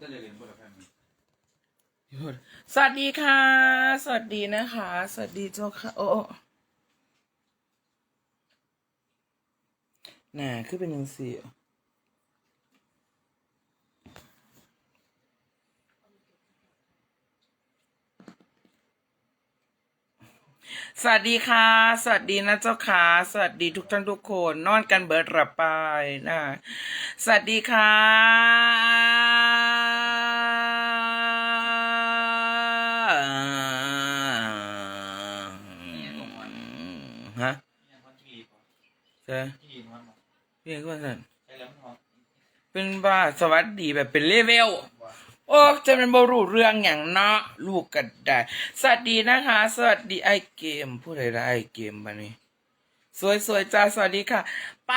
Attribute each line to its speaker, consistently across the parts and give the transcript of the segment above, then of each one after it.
Speaker 1: จะเลยเรียนบทแพทย์
Speaker 2: สวัสดีค่ะ สวัสดีนะคะ สวัสดีเจ้าค่ะโอ้น่ะคือเป็นยังสี่สวัสดีค่ะ สวัสดีนะเจ้าค่ะ สวัสดีทุกท่านทุกคน นอนกันเบิดระบายนะ สวัสดีค่ะ ฮะ
Speaker 1: เนี่ยเขาจีบ
Speaker 2: ใช่
Speaker 1: จีบมัน
Speaker 2: เรียกว่าสัน
Speaker 1: ใช่แล้วมันหอม
Speaker 2: เป็นบ้าสวัสดีแบบเป็นเลเวลโอ้จะเป็นบรูเรื่องอย่างเนาะลูกกันได้ สวัสดีนะคะ สวัสดีไอเกมผู้ใดละไอเกมบ้านี้ สวยๆจ้าสวัสดีค่ะ ไป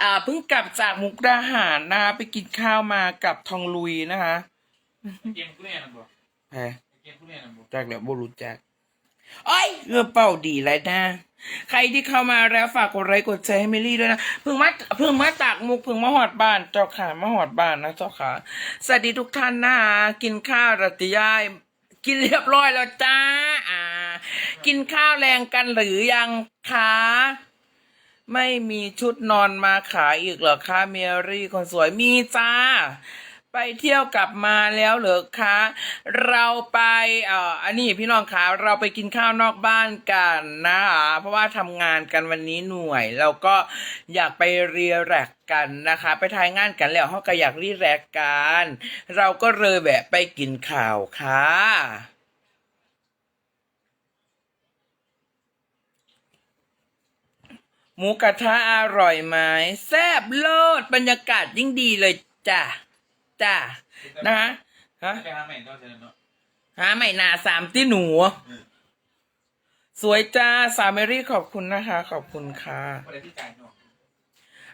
Speaker 2: อ่าเพิ่งกลับจากมุกดาหารนะคะไปกินข้าวมากับทองลุยนะคะ
Speaker 1: เกมผู้เล่นนะบ่
Speaker 2: แพ้
Speaker 1: เกมผู้เล่นนะบ่
Speaker 2: จากแล้วบรู้จักเอ้ยเงื่อเป่าดีเลยนะ ใครที่เข้ามาแล้วฝากกดไลค์กดแชร์ให้เมลี่ด้วยนะเพิ่งมาเพิ่งมาจากมุกเพิ่งมาหอดบ้านเจ้าขามาหอดบ้านนะเจ้าขาสวัสดีทุกท่านนะกินข้าวรัตยายกินเรียบร้อยแล้วจ้า อ่า กินข้าวแรงกันหรือยังคะไม่มีชุดนอนมาขายอีกเหรอคะเมรี่คนสวยมีจ้า ไปเที่ยวกลับมาแล้วเหรอคะ เราไปเอ่ออันนี้พี่น้องคะเราไปกินข้าวนอกบ้านกันนะคะเพราะว่าทำงานกันวันนี้หน่วยเราก็อยากไปเรียแรกกันนะคะ ไปทายงานกันแล้วเขาก็อยากรีแรกกัน เราก็เลยแวะไปกินข้าวค่ะหมูกระทะอร่อยไหมแซ่บโลดบรรยากาศยิ่งดีเลยจ้ะ จ้ะนะฮะฮะ
Speaker 1: ไปหาใหม่เราเจอเนาะ
Speaker 2: หาใหม่นาสามที่หนู สวยจ้าสาวเมรี่ขอบคุณนะคะ ขอบคุณค่ะ
Speaker 1: ประเด็นที่จ่ายเนาะ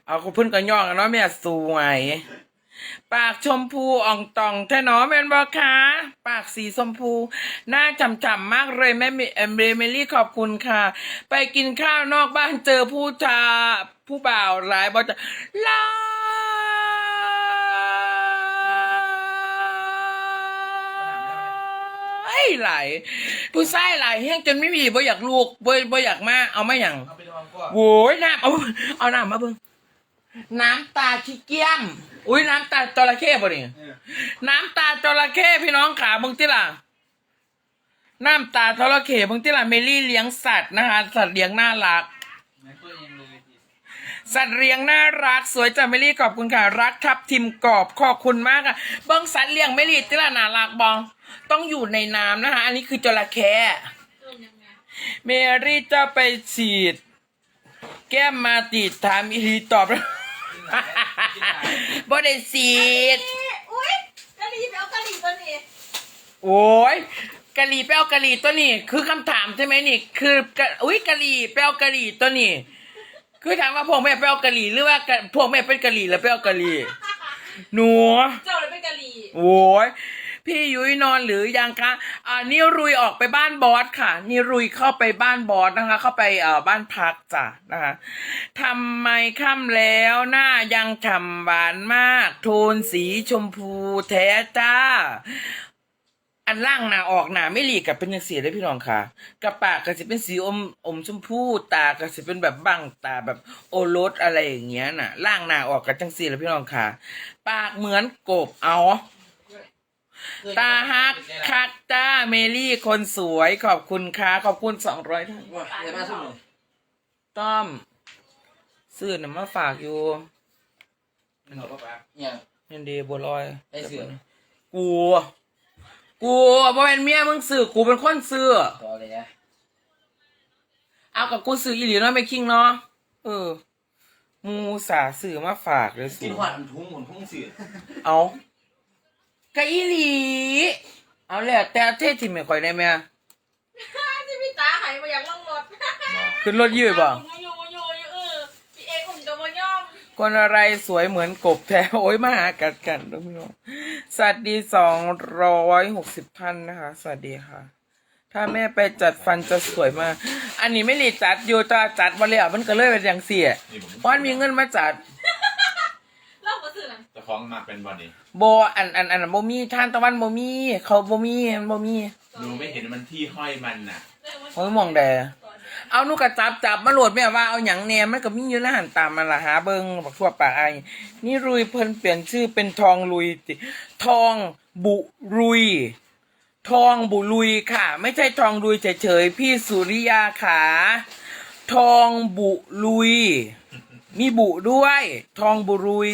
Speaker 2: เอาคุณเพิ่นก็ย่องกันเนาะแม่สวย ปากชมพูอ่องตองแท่หนอแม่นบ่คะปากสีชมพู หน้าจำๆมากเลยแม่เมเอมเรเมลี่ขอบคุณค่ะ ไปกินข้าวนอกบ้านเจอผู้ชาผู้บ่าวหลายบ่จะลา ไอ้ไหลายผู้ชายหลายแห้งจนไม่มีบ่อยากลูกบ่บ่อยากมาเอามาอย่าง
Speaker 1: เอาไปลองก็
Speaker 2: โว้ยน้ำเอาเอาน้ำมาเบิ่งน้ำตาขี้เกียม อุ้ยน้ำตาจระเข้ป่ะนี่
Speaker 1: เออ
Speaker 2: น้ำตาจระเข้พี่น้องขาเบิ่งติล่ะน้ำตาจระเข้เบิ่งติล่ะเมลี่เลี้ยงสัตว์นะคะสัตว์เลี้ยงน่ารัก
Speaker 1: เหมือนตัวเองเลยที
Speaker 2: สัตว์เลี้ยงน่ารักสวยจังเมลี่ขอบคุณค่ะรักทับทิมกรอบขอบคุณมากค่ะเบิ้งสัตว์เลี้ยงเมลี่ติล่ะน่ารักบอง ต้องอยู่ในน้ำนะคะ อันนี้คือจระเข้เมรี่จะไปฉีด แก้มมาติดถามอีทีตอบแล้วบ่ได้ฉีด
Speaker 3: อุ้ยกะหรี่ไปเอากะหรี่ตัวนี้
Speaker 2: โอ้ยกะหรี่ไปเอากะหรี่ตัวนี้ คือคำถามใช่ไหมนี่ คือกะอุ้ยกะหรี่ไปเอากะหรี่ตัวนี้ คือถามว่าพวกแม่ไปเอากะหรี่หรือว่ากะพวกแม่เป็นกะหรี่แล้วไปเอากะหรี่หนู
Speaker 3: เจ้าเลยเป็นกะหรี่
Speaker 2: โอ้ย พี่ยุ้ยนอนหรือยังคะอ่านี่รุยออกไปบ้านบอสค่ะนี่รุยเข้าไปบ้านบอสนะคะ เข้าไปเอ่อบ้านพักจ้ะนะคะทำไมค่ำแล้วหน้ายังฉ่ำหวานมาก โทนสีชมพูแท้จ้าอันล่างหนาออกหนาไม่หลีกกับเป็นยังสีเลยพี่น้องค่ะกระปากก็จะเป็นสีอมอมชมพูตาก็จะเป็นแบบบังตาแบบโอรสอะไรอย่างเงี้ยน่ะล่างหนาออกกับจังสีเลยพี่น้องค่ะ ปากเหมือนกบเอา ตาฮักคักจ้าเมลี่คนสวยขอบคุณค่ะขอบคุณสองร้อยท่าน
Speaker 1: ว่าเดี๋ยวมาสุ่ม
Speaker 2: ต้อมซื้อน่ะมาฝากอยู่
Speaker 1: มันหนอปะปะเนี่ย
Speaker 2: เห็นดีบัวลอย
Speaker 1: ไอ้เสือ
Speaker 2: กูกูบ่เป็นเมียมึงซื้อกูเป็นคนซื้อ
Speaker 1: ต่อเลยนะ
Speaker 2: เอากับกูซื้ออีหลีเนาะไม่คิงเนาะเออมูสาซื้อมาฝากเลยสิ
Speaker 1: กินหวานทุ่งหมุนทุ่งเสือ
Speaker 2: เอา กะอีหลี เอาแล้วแต่เท่ที่ไม่ค่อยได้แม่
Speaker 3: ที่พี่ตาหายมาอยากล่องรถ
Speaker 2: ขึ้นรถยืดบ่
Speaker 3: โยโยโยโยเออพี่เอกอุ่นกับโมย่อม
Speaker 2: คนอะไรสวยเหมือนกบแท้โอ้ยมาหากัดกันด้วยพี่น้องสวัสดีสองร้อยหกสิบท่านนะคะ สวัสดีค่ะ ถ้าแม่ไปจัดฟันจะสวยมาก อันนี้ไม่รีจัดอยู่แต่จัดมาแล้วมันก็เลยเป็นอย่างเสียเพราะมันมีเงินมาจัด
Speaker 3: เล่ามาสื่อหนัง
Speaker 1: แต่
Speaker 4: คล้องมาเป็นบอลนี่
Speaker 2: โบอันอันอันโบมีท่านตะวันโบมีเขาโบมีมันโบมี
Speaker 4: หนูไม่เห็นมันที่ห้อยมันน่ะ
Speaker 2: โอ้ยมองแดเอานุกกระจับจับมาโหลดแม่ว่าเอาหยังแหนมมันก็มีอยู่แล้วหันตามมาละหาเบิงบอกทั่วปากไอ้นี่รุยเพิ่นเปลี่ยนชื่อเป็นทองลุยติทองบุรุย ทองบุรุยค่ะ ไม่ใช่ทองลุยเฉยๆพี่สุริยาขาทองบุรุย มีบุด้วย ทองบุรุย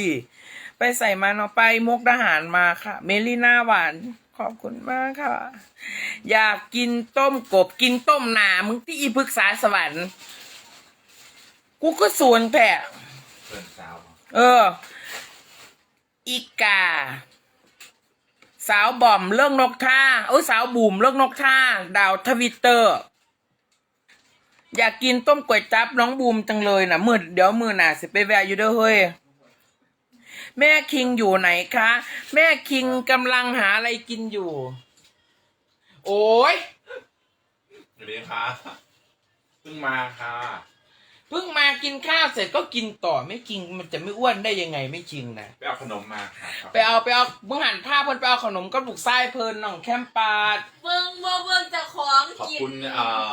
Speaker 2: ไปใส่มาเนาะไปมุกดาหารมาค่ะ เมลี่หน้าหวาน ขอบคุณมากค่ะ อยากกินต้มกบกินต้มหนามึงที่อีพึกษาสวรรค์กูก็สวนแผะ
Speaker 4: เปิดสาว
Speaker 2: เออ อีกา สาวบอมเรื่องนกท่าโอ้สาวบุ๋มเรื่องนกท่าดาวทวิตเตอร์ อยากกินต้มก๋วยจับน้องบูมจังเลยนะมือเดี๋ยวมือหน่ะสิไปแวะอยู่เด้อเฮ้ย แม่คิงอยู่ไหนคะ แม่คิงกำลังหาอะไรกินอยู่ โอ้ย
Speaker 4: สวัสดีค่ะเพิ่งมาค่ะ
Speaker 2: เพิ่งมากินข้าวเสร็จก็กินต่อไม่กินมันจะไม่อ้วนได้ยังไงไม่จริงนะ
Speaker 4: ไปเอาขนมมาค่ะ
Speaker 2: ไปเอาไปเอาเพิ่งหันผ้าเพิ่นไปเอาขนมก็บุกไส้เพลินน้องแคมปาด
Speaker 3: เบิ่งเบิ่งเบิ่งเจะของ
Speaker 4: ขอบ
Speaker 3: กิน
Speaker 4: คุณเอ่อ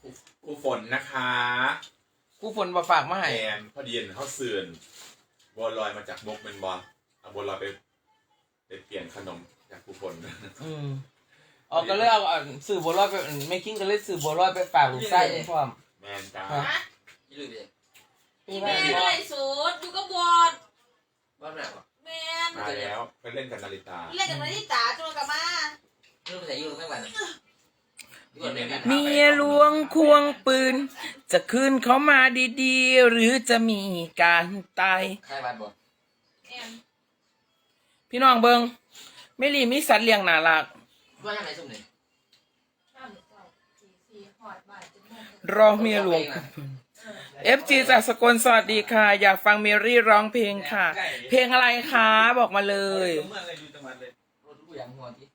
Speaker 4: ครูครูฝนนะคะ
Speaker 2: กูฝนมาฝากมาให้
Speaker 4: แอนพอดีเห็นเขาเสื่อน บัวลอยมาจากบกเป็นบอลเอาบัวลอยไปไปเปลี่ยนขนมจากครูฝน
Speaker 2: อืมเอาก็เลยเอาเอาสื่อบัวลอยไปไม่คิงก็เลยสื่อบัวลอยไปฝากลูกไส้พร้อม
Speaker 4: แมนจ้า
Speaker 2: ฮะ
Speaker 3: ฮะ
Speaker 1: ยี่ลืมเลย
Speaker 3: อีแม่เมื่อไหร่สูดอยู่กับบอด
Speaker 1: บ้านไหนวะ
Speaker 3: แม่น
Speaker 4: มาแล้วไปเล่นกับนาริตา
Speaker 3: เล่นกับนาฬิตาจนกลับมา
Speaker 1: ลืมไปไหนยี่ลืมไม่ไหวเลย
Speaker 2: เมียหลวงควงปืน จะคืนเขามาดีๆ หรือจะมีการตาย
Speaker 1: ใครบ้านบ่
Speaker 3: แอน
Speaker 2: พี่น้องเบิงไม่รีมีสัตว์เลี้ยงน่ารัก
Speaker 1: บ้านไหนสุ่มเนี่ย
Speaker 3: ข้าวหมูเจ้าสี่สี่หอดบ่ายจนโมง
Speaker 2: รอเมียหลวงเอฟจีจากสกลสวัสดีค่ะ อยากฟังเมรี่ร้องเพลงค่ะ เพลงอะไรคะ บอกมาเลย
Speaker 1: เมืองอะไรอยู่จังหวัดเลยรถทุกอย่างหัวที่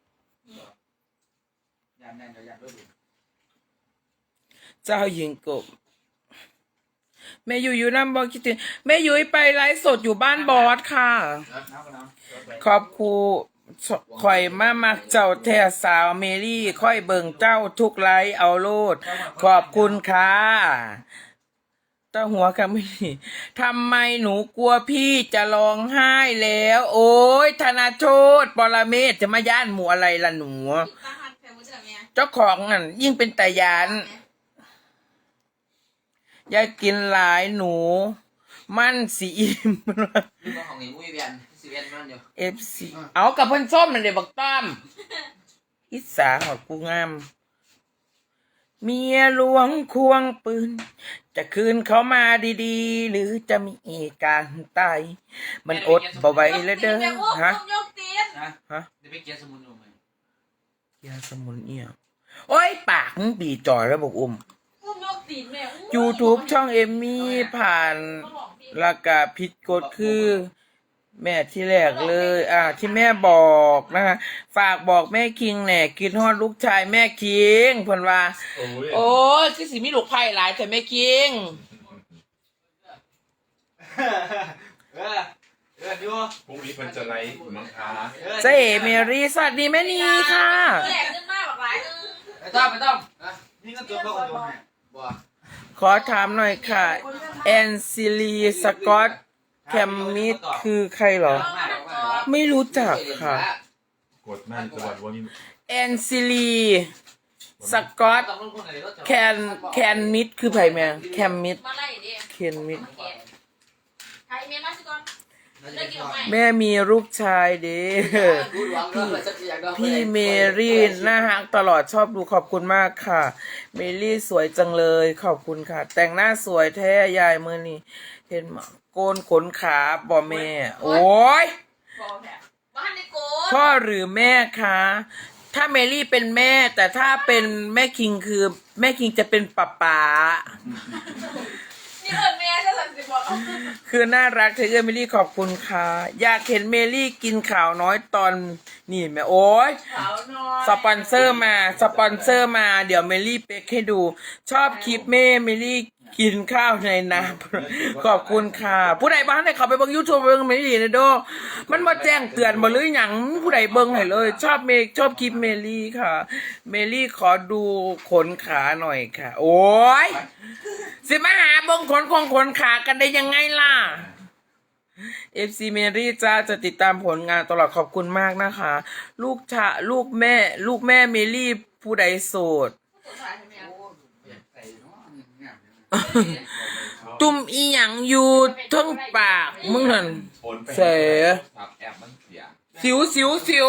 Speaker 2: เจ้าหญิงกบแม่ยุยอยู่น้ำบอกคิดถึงแม่ยุยไปไลฟ์สดอยู่บ้านบอสค่ะ ขอบครูข่อยมามักเจ้าแท้สาวเมรี่ค่อยเบิ่งเจ้าทุกไลฟ์เอาโลด ขอบคุณค่ะตาหัวค่ะไม่ดีทำไมหนูกลัวพี่จะร้องไห้แล้ว โอ้ยธนาโชตปรเมศจะมาย่านหมูอะไรล่ะหนู เจ้าของนั่นยิ่งเป็นแต่ยานอยากกินหลายหนู มันสีอิ่ม
Speaker 1: ลูกน้องของนี่มุ้ยเวียนสิเวียนนั่นอยู่
Speaker 2: เอฟซีเอากับเพิ่นส้มนั่นเดี๋ยวบอกต้อมอิสาหอดกูงาม เมียหลวงควงปืน จะคืนเขามาดีๆ หรือจะมีการตายมันอดบ่ไหวแล้วเด้อฮะ
Speaker 3: ยกตีน
Speaker 1: นะ
Speaker 2: ฮะ
Speaker 1: เดี๋ยวไปเกียร์สมุนอยู่ไหม
Speaker 2: ยาสมุนเอี่ย โอ้ยปากมึงปีจ่อยแล้วบอกอุ้ม
Speaker 3: อุ้มยกตีนแม่อุ้ม
Speaker 2: YouTube ช่องเอมมี่ผ่านราคาผิดกฎคือ แม่ที่แรกเลย อ่า ที่แม่บอกนะคะฝากบอกแม่คิงแหน่คิดฮอดลูกชายแม่คิงเพิ่นว่า
Speaker 4: โอ้ย
Speaker 2: โอ้ยคือสิมีลูกไผ่หลายแต่แม่คิง
Speaker 1: เออเออดู
Speaker 4: พรุ่งนี้มันจะไลฟ์มั้งคะ
Speaker 2: เจ๊เมรี่สวัสดีแม่นีค่ะ
Speaker 3: แหลกขึ้นมากแบบหลายนึง
Speaker 1: ไม่ต้องไม่ต้องอะนี่ก็ตัวพ่อกับตัวแม่บ่
Speaker 2: ขอถามหน่อยค่ะ แอนซิลีสกอตแคมมิดคือใครเหรอ ไม่รู้จักค่ะ
Speaker 4: กดนั่นจังหวัดวันนี้
Speaker 2: แอนซิลีสกอตแคนแคนมิดคือไผ่แมงแคมมิด
Speaker 3: มาไล่ดิ
Speaker 2: เคนมิด
Speaker 3: ใครเมียมาสิก่อน
Speaker 2: แม่มีลูกชายเด้อพี่เมรี่น่าฮักตลอดชอบดูขอบคุณมากค่ะ เมรี่สวยจังเลยขอบคุณค่ะ แต่งหน้าสวยแท้ยายมือนี่เห็นมาโกนขนขาบอแม่ โอ้ย
Speaker 3: บอกแม่บ้านในโกด
Speaker 2: พ่อหรือแม่คะถ้าเมลี่เป็นแม่ แต่ถ้าเป็นแม่คิงคือ แม่คิงจะเป็นป้าป๋า
Speaker 3: นี่เอิญแม่จะสั่งสิบอก
Speaker 2: คือน่ารักเธอเอเมลี่ขอบคุณค่ะ อยากเห็นเมลี่กินข่าวน้อยตอนนี่แม่โอ้ย
Speaker 3: สาวน้อย
Speaker 2: สปอนเซอร์มา สปอนเซอร์มา เดี๋ยวเมลี่เป๊กให้ดู ชอบคลิปแม่เมลี่ กินข้าวในน้ำขอบคุณค่ะ ผู้ใดบ้านได้เขาไปเบิ่งยูทูบเบิ่งไม่ดีนะโดมันมาแจ้งเตือนบ่หรือหยังผู้ใดเบิ่งให้เลย ชอบเมกชอบคลิปเมลี่ค่ะ เมลี่ขอดูขนขาหน่อยค่ะ โอ้ยสิมาหาเบิ่งขนของขนขากันได้ยังไงล่ะ FC เมรี่จ้าจะติดตามผลงานตลอดขอบคุณมากนะคะ ลูกชะลูกแม่ ลูกแม่เมลี่ผู้ใดโสด ตุ่มอีหยังอยู่เทั้งปากมึงนั่น
Speaker 4: โอนไป
Speaker 2: เสย
Speaker 4: ครับแอปมันเสีย
Speaker 2: สิวสิวสิว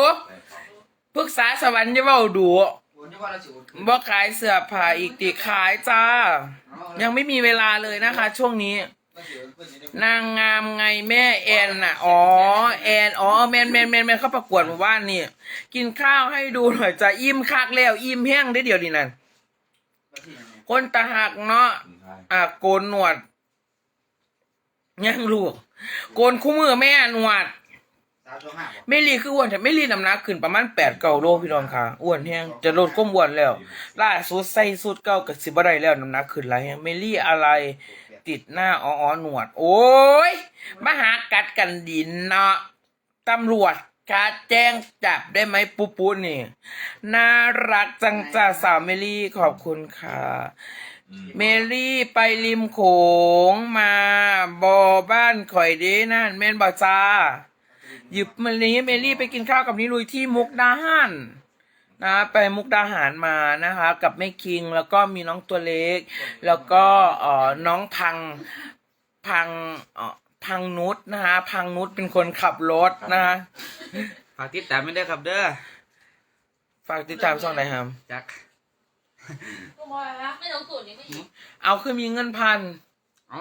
Speaker 2: ปรึกษาสวรรค์จะเว้าดู
Speaker 1: โอ้นี่ว่าเราสิอุด
Speaker 2: บ่ขายเสื้อผ้าอีกติขายจ้า ยังไม่มีเวลาเลยนะคะ ช่วงนี้ นางงามไงแม่แอนน่ะ อ๋อ แอน อ๋อ แมนแมนแมนแมนเขาประกวดหมู่บ้านนี่ กินข้าวให้ดูหน่อยจะอิ่มคักแล้ว อิ่มแห้งได้เดียวดีนั่น คนตาหักเนาะ
Speaker 4: ใช่
Speaker 2: อะโกนหนวดยังลูก โกนคู่มือแม่หนวด
Speaker 1: สาวตัวห้าบ่
Speaker 2: ไม่รีคืออ้วนแต่ไม่รีน้ำหนักขึ้นประมาณแปดเก้าโลพี่น้องค่ะอ้วนแห้งจะลดก้มอ้วนแล้ว ล่าสุดใส่สุดเก้ากับสิบอะไรแล้วน้ำหนักขึ้นไรแห้งไม่รีอะไรติดหน้าอ๋อๆหนวด โอ้ยมาหากัดกันดินเนาะตำรวจ การแจ้งจับได้ไหมปูปูนี่ น่ารักจังจ้าสาวเมลี่ขอบคุณค่ะ
Speaker 4: อืม
Speaker 2: เมลี่ไปริมโขงมาบอบ้านข่อยเด้นั่นแม่นบอจ้าหยิบมานี้เมลี่ไปกินข้าวกับนิลุยที่มุกดาหารนะไปมุกดาหารมานะคะ กับแม่คิงแล้วก็มีน้องตัวเล็ก แล้วก็เอ่อน้องพังพังเอ่อ พังนุชนะคะพังนุชเป็นคนขับรถนะคะ
Speaker 1: ฝากติดตามไม่ได้ครับเด้อ
Speaker 2: ฝากติดตามช่องไหนครับ
Speaker 1: จัก
Speaker 3: กูบอกแล้วไม่ต้องสูตรนี้ไม่อีก
Speaker 2: เอาคือมีเงินพัน
Speaker 1: เอ้า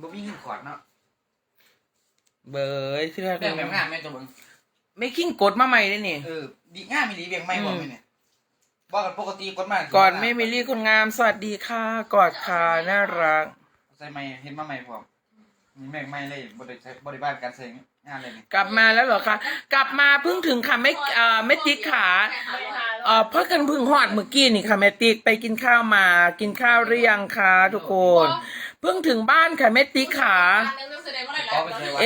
Speaker 1: บ่มีเงินขอดเนาะ
Speaker 2: เบยคือ
Speaker 1: แบ่งแบบงามแม่ตัวเบิ่ง
Speaker 2: ไม่คิงกดมาใหม่เลยนี่
Speaker 1: เออดีงามมีดีแบ่งไม่บ่แม่เนี่ยบ่กันปกติกดมา
Speaker 2: ก่อนไม่มิลี่คนงามสวัสดีค่ะกอดค่ะน่ารัก
Speaker 1: ใส่ไม้เห็นมาใหม่พร้อม มีแบ่งไม่เลยบ่ได้ใช้บริบาลการใช้งานเลยนี่
Speaker 2: กลับมาแล้วเหรอคะ กลับมาเพิ่งถึงค่ะไม่เอ่อไม่ติ๊กขาเอ่อเพิ่งกันเพิ่งหอดเมื่อกี้นี่ค่ะแม่ติ๊กไปกินข้าวมา กินข้าวหรือยังคะทุกคน เพิ่งถึงบ้านค่ะแม่ติ๊กขา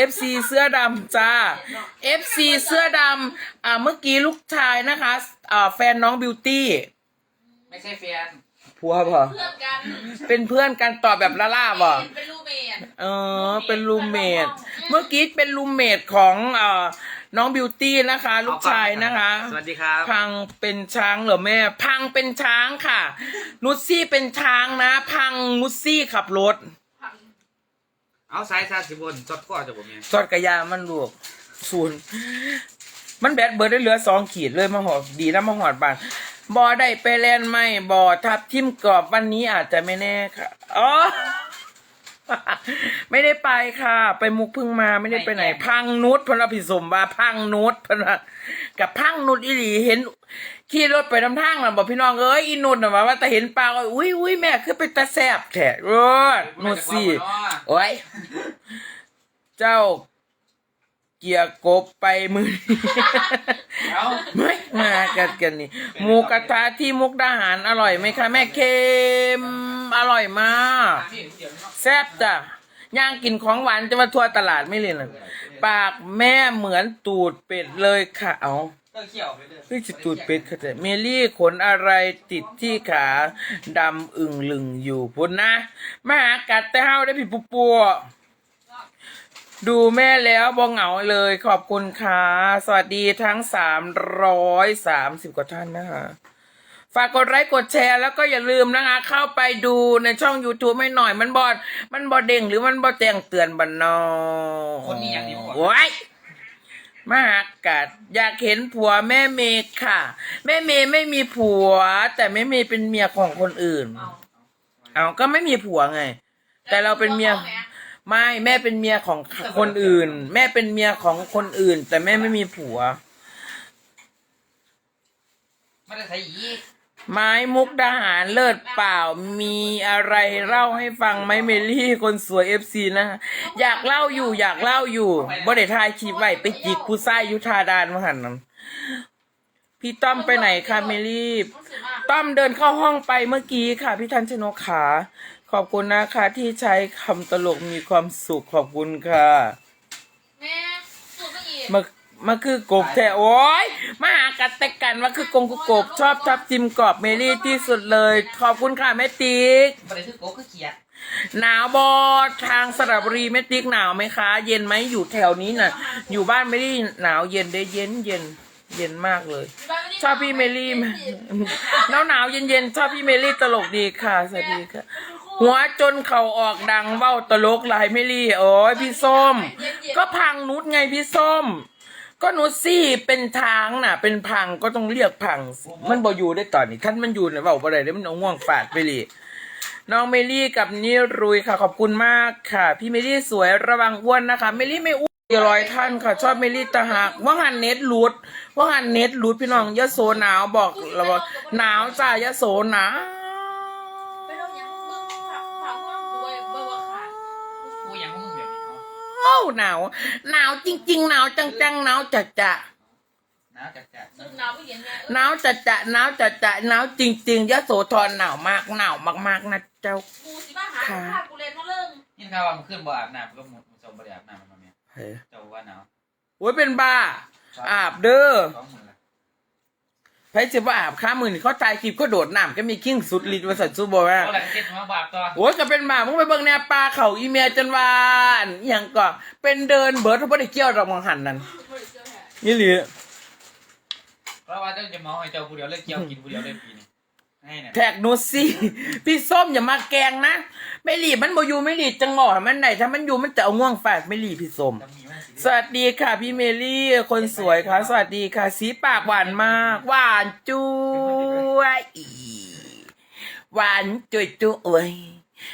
Speaker 2: FC เสื้อดำจ้า FC เสื้อดำอ่าเมื่อกี้ลูกชายนะคะอ่าแฟนน้องบิวตี้
Speaker 1: ไม่ใช่แฟน
Speaker 2: ผัวป่ะ
Speaker 3: เพื่อนกัน
Speaker 2: เป็นเพื่อนกันตอบแบบละล่าป่ะ
Speaker 3: เป็นลูกเมด
Speaker 2: เออ เป็นรูมเมทเมื่อกี้เป็นรูมเมทของเอ่อน้องบิวตี้นะคะ ลูกชายนะคะ
Speaker 1: สวัสดีครับ
Speaker 2: พังเป็นช้างเหรอแม่ พังเป็นช้างค่ะ นุชซี่เป็นช้างนะ พังนุชซี่ขับรถ
Speaker 1: เอาสายซาสิบนจดข้อจะผมเนี่ย
Speaker 2: จอดกระยามันลูกศูนย์มันแบตเบิร์ดได้เหลือสองขีดเลยมาหอดดีนะมาหอดบานบอได้ไปแลนด์ไม่บอทับทิมกรอบวันนี้อาจจะไม่แน่ค่ะอ๋อ ไม่ได้ไปค่ะ ไปมุกเพึ่งมาไม่ได้ไปไหน พังนุชพนอภิสมบาพังนุชพนะกับพังนุชอีหลีเห็นขี่รถไปทำทางน่ะบอกพี่น้องเอ้ยอีนุชน่ะว่าว่าแต่เห็นปลาก็อุ้ยอุ้ยแม่คือเป็นตาแซบแท้เออนุชสิโอ้ยเจ้า เกียร์กบไปมือนี้
Speaker 1: เอา
Speaker 2: ไม่มากันกันนี่หมูกระทะที่มุกดาหารอร่อยไหมคะแม่เค็มอร่อยมาก
Speaker 1: พี่เดี๋ยวเนาะ
Speaker 2: แซ่บจ้ะย่างกินของหวานจะมาทั่วตลาดไม่เลยนะปากแม่เหมือนตูดเป็ดเลยค่ะเอา
Speaker 1: ก็เขี่ยวไปเด้อ
Speaker 2: เฮ้ยจะตูดเป็ดค่ะแต่เมลี่ขนอะไรติดที่ขาดำอึ่งลึงอยู่พุ่นนะมาหากัดแต่เฮาได้ผิดปูปัว ดูแม่แล้วบองเหงาเลยขอบคุณค่ะ สวัสดีทั้งสามร้อยสามสิบกว่าท่านนะคะฝากกดไลค์กดแชร์แล้วก็อย่าลืมนะคะ เข้าไปดูในช่อง YouTube ไม่หน่อยมันบอด มันบอเด้งหรือมันบอแจ้งเตือนบันนอ
Speaker 1: คนนี้อย่างนี้บอก
Speaker 2: โอ้ยมาหากัดอยากเห็นผัวแม่เมย์ค่ะ แม่เมย์ไม่มีผัว แต่แม่เมย์เป็นเมียของคนอื่น เอาก็ไม่มีผัวไง แต่เราเป็นเมีย ไม่แม่เป็นเมียของคนอื่น แม่เป็นเมียของคนอื่น แต่แม่ไม่มีผัว
Speaker 1: ไม่ได้ใส่ยีก
Speaker 2: ไม้มุกดาหารเลิศเปล่า มีอะไรเล่าให้ฟังไหมเมลี่คนสวยเอฟซีนะอยากเล่าอยู่ อยากเล่าอยู่บ่ได้ทายคลิปไว้ไปจิกผู้ชายอยุทาดานมาหันนั้นพี่ต้อมไปไหนคะเมลี่ต้อมเดินเข้าห้องไปเมื่อกี้ค่ะ พี่ทันชนกขา ขขอบคุณนะคะที่ใช้คำตลกมีความสุขขอบคุณค่ะ
Speaker 3: แม่สูตรก็อีก
Speaker 2: มามาคือกบแท้โอ้ยมาหากัดแต่กันว่าคือกงกุกบชอบทับจิมกรอบเมลี่ที่สุดเลย ขอบคุณค่ะแม่ติ๊ก
Speaker 1: บ่ได้คือโกคือเขียด
Speaker 2: หนาวบอทางสระบุรีแม่ติ๊กหนาวไหมคะ เย็นไหมอยู่แถวนี้น่ะ อยู่บ้านไม่ได้หนาวเย็นได้เย็นเย็นเย็นมากเลย ชอบพี่เมลี่ไหมหนาวหนาวเย็นเย็นชอบพี่เมลี่ตลกดีค่ะสวัสดีค่ะ หัวจนเข่าออกดังเบ้าตลกหลายเมลี่โอ้ยพี่ส้ม ก็พังนุชไงพี่ส้ม ก็นุชซี่เป็นทางน่ะ เป็นพังก็ต้องเรียกพังสิมันบ่อยู่ได้ตอนนี้ท่านมันอยู่เนี่ยเบาบ่ได้เดี๋ยมันเอาง่วงฝาดไปเลยน้องเมลี่กับนิรุยค่ะขอบคุณมากค่ะ พี่เมลี่สวยระวังอ้วนนะคะเมลี่ไม่อ้วนอย่าร้อยท่านค่ะ ชอบเมลี่ตะหักว่าหันเน็ตหลุดว่าหันเน็ตหลุดพี่น้องยะโสหนาวบอกเราบอกหนาวจ้ายะโสหนาว
Speaker 3: ไปลงยังเบิ่งผักผักว่างกูเว้ยเบิ่งว่าขาด
Speaker 1: กูยังมึงแบบนี้เนาะ
Speaker 2: โอ้หนาว หนาวจริง ๆ หนาวจังๆหนาวจัดจะ
Speaker 1: หนาวจัดจัด
Speaker 3: สุดหนาวไปเห็นแม่
Speaker 2: หนาวจัดจะหนาวจัดจะหนาวจริงๆยะโสธรหนาวมากหนาวมากๆนะเจ้า
Speaker 3: กูสิมาหาข้ากูเล่นมาเรื่อง
Speaker 1: ยินข่าวว่ามันขึ้นบ่อาบน้ำก็มุดมุดจมบ่ได้อาบน้ำมันมาเนี่ย
Speaker 2: เฮ้ย
Speaker 1: เจ้าว่าหนาว
Speaker 2: โอ้ยเป็นบ้า อาบเด้อ
Speaker 1: สองหมื่นละ
Speaker 2: ไพ่จะว่าอาบข้ามือนี่เขาตายคลิปก็โดดน้ำก็มีกิ้งสุดฤทธิ์มาสัตว์ซูบอว่า
Speaker 1: เอาอะไรเก็บมาบาปตัว
Speaker 2: โอ้ยก็เป็นบ้ามึงไปเบิ่งแนวปลาเขาอีเมียจนวาอันอหย่างก็เป็นเดินเบิร์ดเขาไม่ได้เกี่ยวดอกมังหันนั่น
Speaker 3: บ่ได้เจอแฮะ
Speaker 2: นี่หรือ
Speaker 1: เพราะว่าเจ้าจะเมาให้เจ้าผู้เดียวเลิกเกี่ยวกินผู้เดียวเลิกปีนี้ ให้เนี่ย
Speaker 2: แท็กนูซี่พี่ส้มอย่ามาแกล้งนะไม่หลีมันบ่อยู่ไม่หลีจังหวะมันไหนถ้ามันอยู่มันจะเอาง่วงฝาดไม่หลีพี่ส้ม
Speaker 1: จะมีว่าสิ
Speaker 2: สวัสดีค่ะพี่เมลี่คนสวยค่ะ สวัสดีค่ะสีปากหวานมาก หวานจุ้ยอีหวานจุ้ยจุ้ย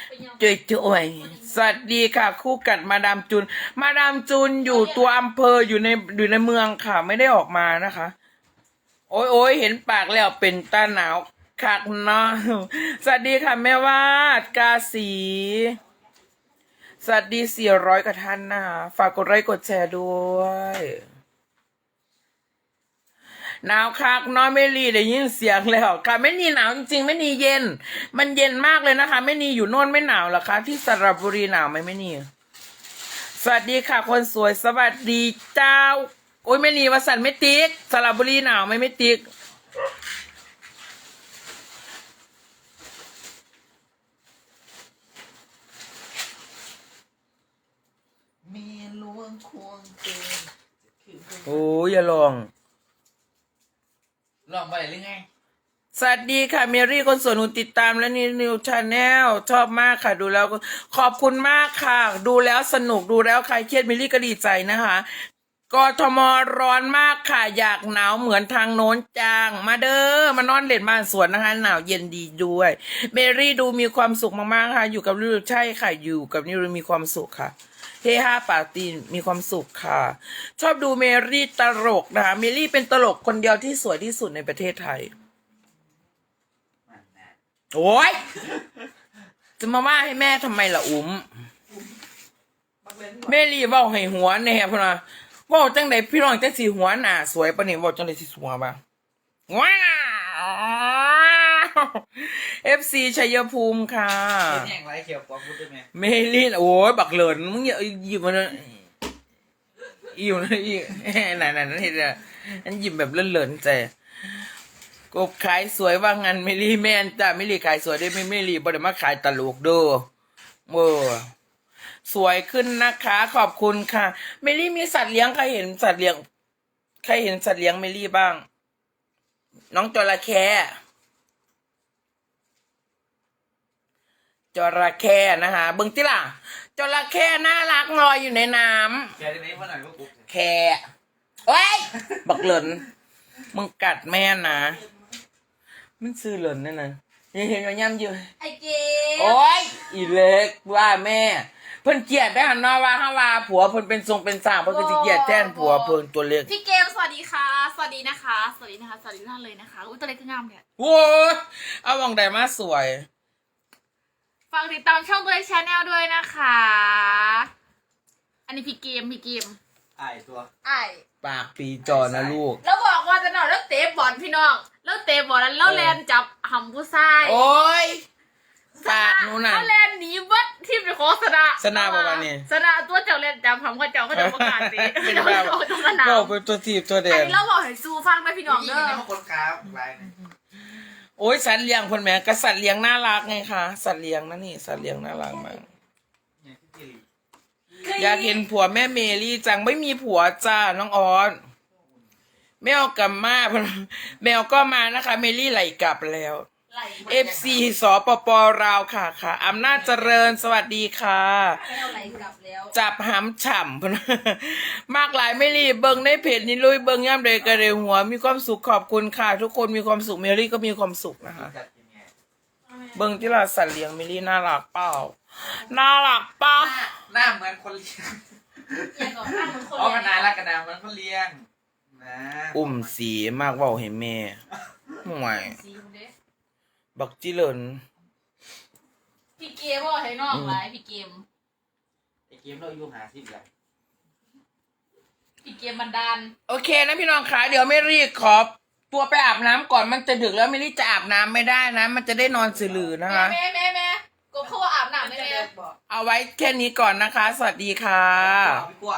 Speaker 3: เป็นยัง
Speaker 2: จุ้ยจุ้ยสวัสดีค่ะ คู่กัดมาดามจุน มาดามจุนอยู่ตัวอำเภออยู่ในอยู่ในเมืองค่ะ ไม่ได้ออกมานะคะ โอ้ยโอ้ยเห็นปากแล้วเป็นตาหนาว คักเนาะสวัสดีค่ะแม่วาดกาสี สวัสดี400กว่าท่านนะคะฝากกดไลค์กดแชร์ด้วยหนาวคักเน้อยไม่รีได้ยินเสียงแล้วค่ะไม่นีหนาวจริงๆ ไม่นีเย็น มันเย็นมากเลยนะคะ ไม่นีอยู่โน่นไม่หนาวหรอคะที่สระบุรีหนาวไหมไม่นีสวัสดีค่ะ คนสวยสวัสดีเจ้าโอ้ยไม่นีวสันไม่ติ๊กสระบุรีหนาวไหมไม่ติ๊ก
Speaker 1: มี ลวงควงเกิน
Speaker 2: โอ้ยอย่าลอง
Speaker 1: ลองไปหรือไง
Speaker 2: สวัสดีค่ะเมรี่คนสวยหนูติดตามและนี่นิวชาแนลชอบมากค่ะ ดูแล้วก็ขอบคุณมากค่ะ ดูแล้วสนุกดูแล้วใครเครียดเมรี่ก็ดีใจนะคะกทมร้อนมากค่ะ อยากหนาวเหมือนทางโน้นจังมาเด้อมานอนเล่นบ้านสวนนะคะ หนาวเย็นดีด้วย เมรี่ดูมีความสุขมากๆค่ะ อยู่กับนิวใช่ค่ะอยู่กับนิวมีความสุขค่ะ เฮฮาปาร์ตี้มีความสุขค่ะ ชอบดูเมรี่ตลกนะคะเมรี่เป็นตลกคนเดียวที่สวยที่สุดในประเทศไทย โอ้ยจะมาว่าให้แม่ทำไมล่ะอุ้มแม่รีเว่าให้หัวแน่พะนะเว่าจังไดพี่น้องจังสีหัวหน้าสวยปะเนี่ยเว่าจังไดสิสวยบ้างว้าว เอฟซีชัยภูมิค่ะ
Speaker 1: เป็นแห้งไรเขียวกว่าพูดได้ไหม
Speaker 2: เมลินโอ้ยบักเหลินมึงอย่าหยิบมันนะอิ่วนะอีไหนไหนนั่นเห็นอะอันหยิบแบบเลื่อนๆใจกบขายสวยว่างั้นเมลี่แม่นจ้ะเมลี่ขายสวยได้ไม่เมลี่บ่ได้มาขายตลกเด้อเออสวยขึ้นนะคะ ขอบคุณค่ะ เมลี่มีสัตว์เลี้ยงใครเห็นสัตว์เลี้ยง ใครเห็นสัตว์เลี้ยงเมลี่บ้าง น้องจระเข้ จระเข้นะคะเบิ่งติล่ะจระเข้น่ารักลอยอยู่ในน้ำ
Speaker 1: แกจะไหนมาหน่อยว่ากู
Speaker 2: แค่เอ้ยบักเหลินมึงกัดแม่นะ มันซื้อเหลินนั่นนะยังเห็นว่าย่ำอยู่
Speaker 3: ไอเก
Speaker 2: โอ้ยอีเล็กว่าแม่ เพิ่นเกลียดได้หันเนอว่าฮาว่าผัวเพิ่นเป็นทรงเป็นสร้างเพิ่นก็สิเกลียดแทนผัวเพิ่นตัวเล็ก
Speaker 3: พี่เกมสวัสดีค่ะ สวัสดีนะคะ สวัสดีนะคะ สวัสดีทุกท่านเลยนะคะ อุ้ยตัวเล็กก็งามเนี่ย
Speaker 2: โว้ยเอาวองใดมาสวย
Speaker 3: ฝากติดตามช่องตัวเล็กชาแนลด้วยนะคะ อันนี้พี่เกมพี่เกม
Speaker 1: ไอ้ตัว
Speaker 3: ไอ้
Speaker 2: ปากปีจอนะลูก
Speaker 3: แล้วบอกว่าจะนอนแล้วเตะบอลพี่น้องแล้วเตะบอลแล้วแล้วแลนจับหำผู้ชาย
Speaker 2: โอ้ยฝากหนูน่ะ
Speaker 3: เขาแลนหนีเบัดทีมจะขอสนะ
Speaker 2: สนะประมาณนี้
Speaker 3: สนะตัวเจ้าเล่นจำคำว่าเจ้าก็จะประกาศสิ
Speaker 2: เป็น
Speaker 3: เจ้า
Speaker 2: บ้า
Speaker 3: จะเอาตรงสนาม
Speaker 2: บอกเป็นตัวทีบตัวแด
Speaker 3: อัน
Speaker 2: น
Speaker 3: นี้เราบอกให้ซูฟังนะพี่น้องเด้
Speaker 1: นี่
Speaker 3: อ
Speaker 1: ในห้องคนครับลายนี่
Speaker 2: โอ้ยสัตว์เลี้ยงคนแหม่ก็สัตว์เลี้ยงน่ารักไงคะสัตว์เลี้ยงนั่นนี่สัตว์เลี้ยงน่ารักมาก
Speaker 1: เนี่ยที่ดี
Speaker 2: อยากเห็นผัวแม่เมลี่จังไม่มีผัวจ้าน้องออนแมวกลับมาแมวก็มานะคะ เมลี่ไหลกลับแล้ว
Speaker 3: ไหล
Speaker 2: FC สปปราวค่ะค่ะอำนาจเจริญสวัสดีค่ะ
Speaker 3: แก้วไหลกลับแล้ว
Speaker 2: จับหำฉ่ำพนมากหลายไม่รีบเบิงในเพจนี้ลุยเบิงย่ำเลยกระเดยหัว มีความสุขขอบคุณค่ะ ทุกคนมีความสุขเมลี่ก็มีความสุขนะคะ
Speaker 1: จัดยังไง
Speaker 2: เบิงที่เราสัตว์เลี้ยงเมลี่น่ารักเปล่าน่ารักเปล่า
Speaker 1: หน้าเหมือนคนเลี้ยง
Speaker 3: อย่าก่อนหน้าเหมือนคน
Speaker 1: อ๋อมันนานละกระดาษเหมือนคนเลี้ยงนะ
Speaker 2: อุ่มสีมากเว่าให้แม่ห่วย
Speaker 3: สีคนเด้
Speaker 2: บักจิเลิน
Speaker 3: พี่เกมบอกให้น้องไลฟ์พี่เกม
Speaker 1: ไอเกมเราอายู่หาสิบแล้ว
Speaker 3: พี่เกมบันดาล
Speaker 2: โอเคนะพี่น้องคะเดี๋ยวไม่รีบขอตัวไปอาบน้ำก่อนมันจะดึกแล้วไม่รีบจะอาบน้ำไม่ได้นะ มันจะได้นอนสื่อลือนะคะ
Speaker 3: แม่แม่แม่กบเขาว่าอาบน้ำไม่ได้
Speaker 2: เอาไว้แค่นี้ก่อนนะคะ สวัสดีค่ะ
Speaker 1: เอาพี่กลัว